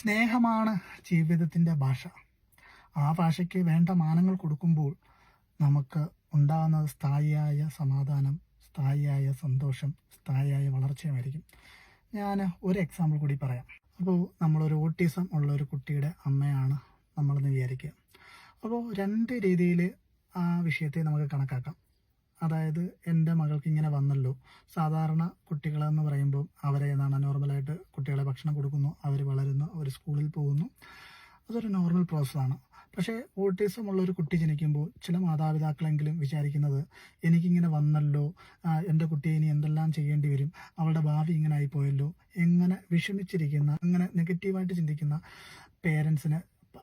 സ്നേഹമാണ് ജീവിതത്തിന്റെ ഭാഷ. ആ ഭാഷയ്ക്ക് വേണ്ട മാനങ്ങൾ കൊടുക്കുമ്പോൾ നമുക്ക് ഉണ്ടാകുന്ന സ്ഥായിയായ സമാധാനം സ്ഥായിയായ സന്തോഷം സ്ഥായിയായ വളർച്ചയുമായിരിക്കും. ഞാൻ ഒരു എക്സാമ്പിൾ കൂടി പറയാം. അപ്പോൾ നമ്മളൊരു ഓട്ടിസം ഉള്ള ഒരു കുട്ടിയുടെ അമ്മയാണ് നമ്മളെന്ന് വിചാരിക്കുക. അപ്പോൾ രണ്ട് രീതിയിൽ ആ വിഷയത്തെ നമുക്ക് കണക്കാക്കാം. അതായത് എന്റെ മകൾക്ക് ഇങ്ങനെ വന്നല്ലോ. സാധാരണ കുട്ടികളെന്ന് പറയുമ്പോൾ അവരെ എന്താണ് നോർമലായിട്ട് കുട്ടികളെ ഭക്ഷണം കൊടുക്കുന്നു അവർ വളരുന്നു അവർ സ്കൂളിൽ പോകുന്നു. അതൊരു നോർമൽ പ്രോസസ്സാണ് പക്ഷേ ഓട്ടിസം ഉള്ള ഒരു കുട്ടി ജനിക്കുമ്പോൾ ചില മാതാപിതാക്കളെങ്കിലും വിചാരിക്കുന്നത് എനിക്കിങ്ങനെ വന്നല്ലോ എന്റെ കുട്ടിയെ ഇനി എന്തെല്ലാം ചെയ്യേണ്ടി വരും അവളുടെ ഭാവി ഇങ്ങനെ ആയിപ്പോയല്ലോ. എങ്ങനെ വിഷമിച്ചിരിക്കുന്ന അങ്ങനെ നെഗറ്റീവായിട്ട് ചിന്തിക്കുന്ന പേരൻസിന്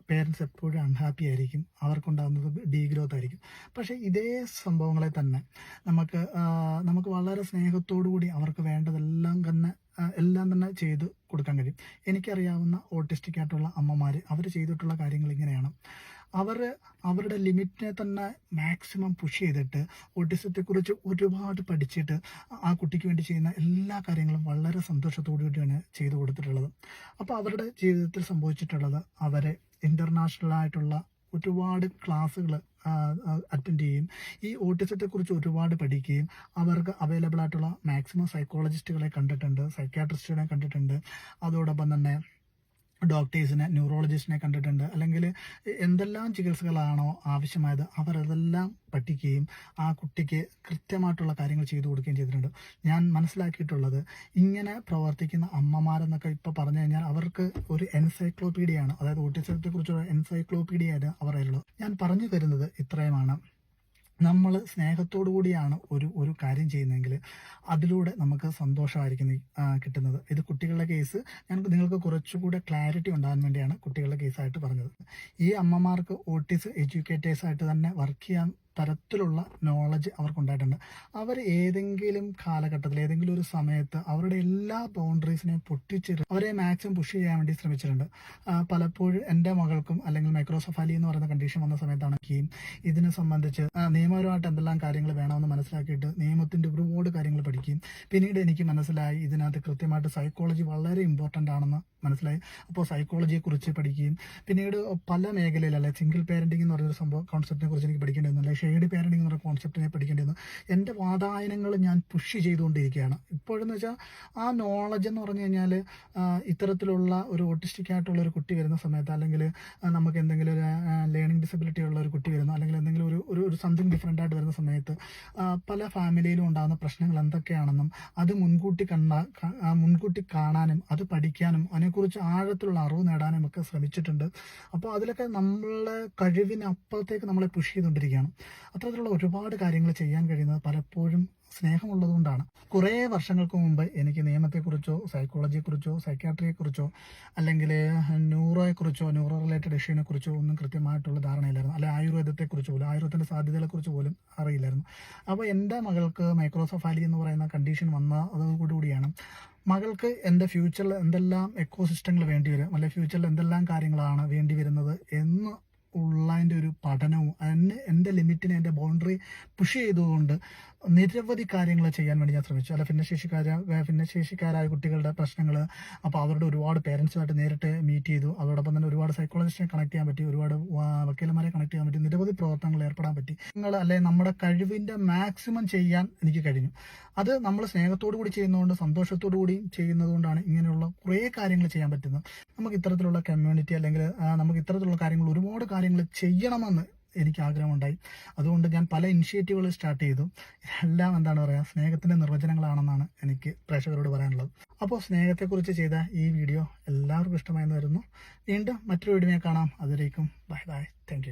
പേരൻസ് എപ്പോഴും അൺഹാപ്പി ആയിരിക്കും. അവർക്കുണ്ടാകുന്നത് ഡീഗ്രോത്ത് ആയിരിക്കും. പക്ഷേ ഇതേ സംഭവങ്ങളെ തന്നെ നമുക്ക് നമുക്ക് വളരെ സ്നേഹത്തോടു കൂടി അവർക്ക് വേണ്ടതെല്ലാം തന്നെ എല്ലാം തന്നെ ചെയ്ത് കൊടുക്കാൻ കഴിയും. എനിക്കറിയാവുന്ന ഓട്ടിസ്റ്റിക് ആയിട്ടുള്ള അമ്മമാർ അവർ ചെയ്തിട്ടുള്ള കാര്യങ്ങൾ ഇങ്ങനെയാണ്. അവർ അവരുടെ ലിമിറ്റിനെ തന്നെ മാക്സിമം പുഷ് ചെയ്തിട്ട് ഓട്ടിസത്തെക്കുറിച്ച് ഒരുപാട് പഠിച്ചിട്ട് ആ കുട്ടിക്ക് വേണ്ടി ചെയ്യുന്ന എല്ലാ കാര്യങ്ങളും വളരെ സന്തോഷത്തോടു കൂടിയാണ് ചെയ്തു കൊടുത്തിട്ടുള്ളത്. അപ്പോൾ അവരുടെ ജീവിതത്തിൽ സംഭവിച്ചിട്ടുള്ളത് അവരെ ഇന്റർനാഷണൽ ആയിട്ടുള്ള ഒരുപാട് ക്ലാസ്സുകൾ അറ്റൻഡ് ചെയ്യും. ഈ ഓട്ടിസത്തെക്കുറിച്ച് ഒരുപാട് പഠിക്കുകയും അവർക്ക് അവൈലബിൾ ആയിട്ടുള്ള മാക്സിമം സൈക്കോളജിസ്റ്റുകളെ കണ്ടിട്ടുണ്ട് സൈക്യാട്രിസ്റ്റുകളെ കണ്ടിട്ടുണ്ട്. അതോടൊപ്പം തന്നെ ഡോക്ടേഴ്സിനെ ന്യൂറോളജിസ്റ്റിനെ കണ്ടിട്ടുണ്ട്. അല്ലെങ്കിൽ എന്തെല്ലാം ചികിത്സകളാണോ ആവശ്യമായത് അവർ അതെല്ലാം പഠിക്കുകയും ആ കുട്ടിക്ക് കൃത്യമായിട്ടുള്ള കാര്യങ്ങൾ ചെയ്തു കൊടുക്കുകയും ചെയ്തിട്ടുണ്ട്. ഞാൻ മനസ്സിലാക്കിയിട്ടുള്ളത് ഇങ്ങനെ പ്രവർത്തിക്കുന്ന അമ്മമാരെന്നൊക്കെ ഇപ്പോൾ പറഞ്ഞു കഴിഞ്ഞാൽ അവർക്ക് ഒരു എൻസൈക്ലോപീഡിയയാണ് അതായത് ഓട്ടിസത്തെ കുറിച്ചുള്ള എൻസൈക്ലോപീഡിയയാണ് അവർ ഉള്ളത് ഞാൻ പറഞ്ഞു തരുന്നത് ഇത്രയുമാണ്. നമ്മൾ സ്നേഹത്തോടു കൂടിയാണ് ഒരു ഒരു കാര്യം ചെയ്യുന്നതെങ്കിൽ അതിലൂടെ നമുക്ക് സന്തോഷമായിരിക്കും കിട്ടുന്നത്. ഇത് കുട്ടികളുടെ കേസ്. ഞാൻ നിങ്ങൾക്ക് കുറച്ചുകൂടെ ക്ലാരിറ്റി ഉണ്ടാകാൻ വേണ്ടിയാണ് കുട്ടികളുടെ കേസായിട്ട് പറഞ്ഞത്. ഈ അമ്മമാർക്ക് ഓട്ടീസ് എഡ്യൂക്കേറ്റേഴ്സായിട്ട് തന്നെ വർക്ക് ചെയ്യാൻ തരത്തിലുള്ള നോളജ് അവർക്കുണ്ടായിട്ടുണ്ട്. അവർ ഏതെങ്കിലും കാലഘട്ടത്തിൽ ഏതെങ്കിലും ഒരു സമയത്ത് അവരുടെ എല്ലാ ബൗണ്ടറീസിനെയും പൊട്ടിച്ച് അവരെ മാക്സിമം പുഷ് ചെയ്യാൻ വേണ്ടി ശ്രമിച്ചിട്ടുണ്ട്. പലപ്പോഴും എന്റെ മകൾക്കും അല്ലെങ്കിൽ മൈക്രോസഫാലി എന്ന് പറയുന്ന കണ്ടീഷൻ വന്ന സമയത്താണ് കീം ഇതിനെ സംബന്ധിച്ച് നിയമപരമായിട്ട് എന്തെല്ലാം കാര്യങ്ങൾ വേണമെന്ന് മനസ്സിലാക്കിയിട്ട് നിയമത്തിന്റെ ഒരുപാട് കാര്യങ്ങൾ പഠിക്കുകയും. പിന്നീട് എനിക്ക് മനസ്സിലായി ഇതിനകത്ത് കൃത്യമായിട്ട് സൈക്കോളജി വളരെ ഇമ്പോർട്ടന്റ് ആണെന്ന് മനസ്സിലായി? അപ്പോൾ സൈക്കോളജിയെ കുറിച്ച് പഠിക്കുകയും പിന്നീട് പല മേഖലയിൽ അല്ലെ സിംഗിൾ പേരന്റിംഗ് എന്ന് പറയുന്ന സംഭവം കോൺസെപ്റ്റിനെ കുറിച്ച് എനിക്ക് പഠിക്കേണ്ടി വന്നു. അല്ലെങ്കിൽ ഷെയ്ഡ് പേരന്റിംഗ് എന്ന് പറയുന്ന കോൺസെപ്റ്റിനെ പഠിക്കേണ്ടി വന്നു. എന്റെ വാതായനങ്ങൾ ഞാൻ പുഷ് ചെയ്തുകൊണ്ടിരിക്കുകയാണ്. ഇപ്പോഴെന്ന് വെച്ചാൽ ആ നോളജ് എന്ന് പറഞ്ഞു കഴിഞ്ഞാൽ ഇത്തരത്തിലുള്ള ഒരു ഓട്ടിസ്റ്റിക് ആയിട്ടുള്ള ഒരു കുട്ടി വരുന്ന സമയത്ത് അല്ലെങ്കിൽ നമുക്ക് എന്തെങ്കിലും ഒരു ലേണിംഗ് ഡിസബിലിറ്റി ഉള്ള ഒരു കുട്ടി വരുന്നു അല്ലെങ്കിൽ ഒരു സംതിങ് ഡിഫറെന്റ് ആയിട്ട് വരുന്ന സമയത്ത് പല ഫാമിലിയിലും ഉണ്ടാകുന്ന പ്രശ്നങ്ങൾ എന്തൊക്കെയാണെന്നും അത് മുൻകൂട്ടി കണ്ട മുൻകൂട്ടി കാണാനും അത് പഠിക്കാനും അതിനെക്കുറിച്ച് ആഴത്തിലുള്ള അറിവ് നേടാനും ഒക്കെ ശ്രമിച്ചിട്ടുണ്ട്. അപ്പോൾ അതിലൊക്കെ നമ്മളെ കഴിവിനപ്പുറത്തേക്ക് നമ്മളെ പുഷ് ചെയ്തുകൊണ്ടിരിക്കുകയാണ്. അത്തരത്തിലുള്ള ഒരുപാട് കാര്യങ്ങൾ ചെയ്യാൻ കഴിയുന്നത് പലപ്പോഴും സ്നേഹമുള്ളതുകൊണ്ടാണ്. കുറേ വർഷങ്ങൾക്ക് മുമ്പ് എനിക്ക് നിയമത്തെക്കുറിച്ചോ സൈക്കോളജിയെക്കുറിച്ചോ സൈക്യാട്രിയെക്കുറിച്ചോ അല്ലെങ്കിൽ ന്യൂറോയെക്കുറിച്ചോ ന്യൂറോ റിലേറ്റഡ് ഇഷ്യൂവിനെ കുറിച്ചോ ഒന്നും കൃത്യമായിട്ടുള്ള ധാരണയില്ലായിരുന്നു. അല്ലെങ്കിൽ ആയുർവേദത്തെക്കുറിച്ചോ പോലും ആയുർവേദത്തിന്റെ സാധ്യതകളെക്കുറിച്ച് പോലും അറിയില്ലായിരുന്നു. അപ്പോൾ എന്റെ മകൾക്ക് മൈക്രോസഫാലി എന്ന് പറയുന്ന കണ്ടീഷൻ വന്ന അതോടുകൂടിയാണ് മകൾക്ക് എന്റെ ഫ്യൂച്ചറിൽ എന്തെല്ലാം എക്കോ സിസ്റ്റങ്ങൾ വേണ്ടി വരും അല്ലെങ്കിൽ ഫ്യൂച്ചറിൽ എന്തെല്ലാം കാര്യങ്ങളാണ് വേണ്ടി വരുന്നത് എന്ന് ഉള്ളതിന്റെ ഒരു പഠനവും എന്നെ എന്റെ ലിമിറ്റിനെ എന്റെ ബൗണ്ടറി പുഷ് ചെയ്തുകൊണ്ട് നിരവധി കാര്യങ്ങൾ ചെയ്യാൻ വേണ്ടി ഞാൻ ശ്രമിച്ചു. അല്ല ഭിന്നശേഷിക്കാര ഭിന്നശേഷിക്കാരായ കുട്ടികളുടെ പ്രശ്നങ്ങൾ അപ്പോൾ അവരുടെ ഒരുപാട് പേരൻസുമായിട്ട് നേരിട്ട് മീറ്റ് ചെയ്തു. അതോടൊപ്പം തന്നെ ഒരുപാട് സൈക്കോളജിസ്റ്റിനെ കണക്ട് ചെയ്യാൻ പറ്റി ഒരുപാട് വക്കീലന്മാരെ കണക്ട് ചെയ്യാൻ പറ്റി നിരവധി പ്രവർത്തനങ്ങൾ ഏർപ്പെടാൻ പറ്റി. നിങ്ങൾ അല്ലെ നമ്മുടെ കഴിവിന്റെ മാക്സിമം ചെയ്യാൻ എനിക്ക് കഴിഞ്ഞു. അത് നമ്മൾ സ്നേഹത്തോടു കൂടി ചെയ്യുന്നതുകൊണ്ട് സന്തോഷത്തോടു കൂടി ചെയ്യുന്നതുകൊണ്ടാണ് ഇങ്ങനെയുള്ള കുറേ കാര്യങ്ങൾ ചെയ്യാൻ പറ്റുന്നത്. നമുക്ക് ഇത്തരത്തിലുള്ള കമ്മ്യൂണിറ്റി അല്ലെങ്കിൽ നമുക്ക് ഇത്തരത്തിലുള്ള കാര്യങ്ങൾ ഒരുപാട് കാര്യങ്ങൾ ചെയ്യണമെന്ന് എനിക്ക് ആഗ്രഹമുണ്ടായി അതുകൊണ്ട് ഞാൻ പല ഇനിഷ്യേറ്റീവുകൾ സ്റ്റാർട്ട് ചെയ്തു. എല്ലാം എന്താണ് പറയുക സ്നേഹത്തിന്റെ നിർവചനങ്ങളാണെന്നാണ് എനിക്ക് പ്രേക്ഷകരോട് പറയാനുള്ളത്. അപ്പോൾ സ്നേഹത്തെക്കുറിച്ച് ചെയ്ത ഈ വീഡിയോ എല്ലാവർക്കും ഇഷ്ടമായെന്ന് വരുന്നു. വീണ്ടും മറ്റൊരു വീഡിയോ കാണാം. അതിലേക്കും ബൈ ബൈ താങ്ക്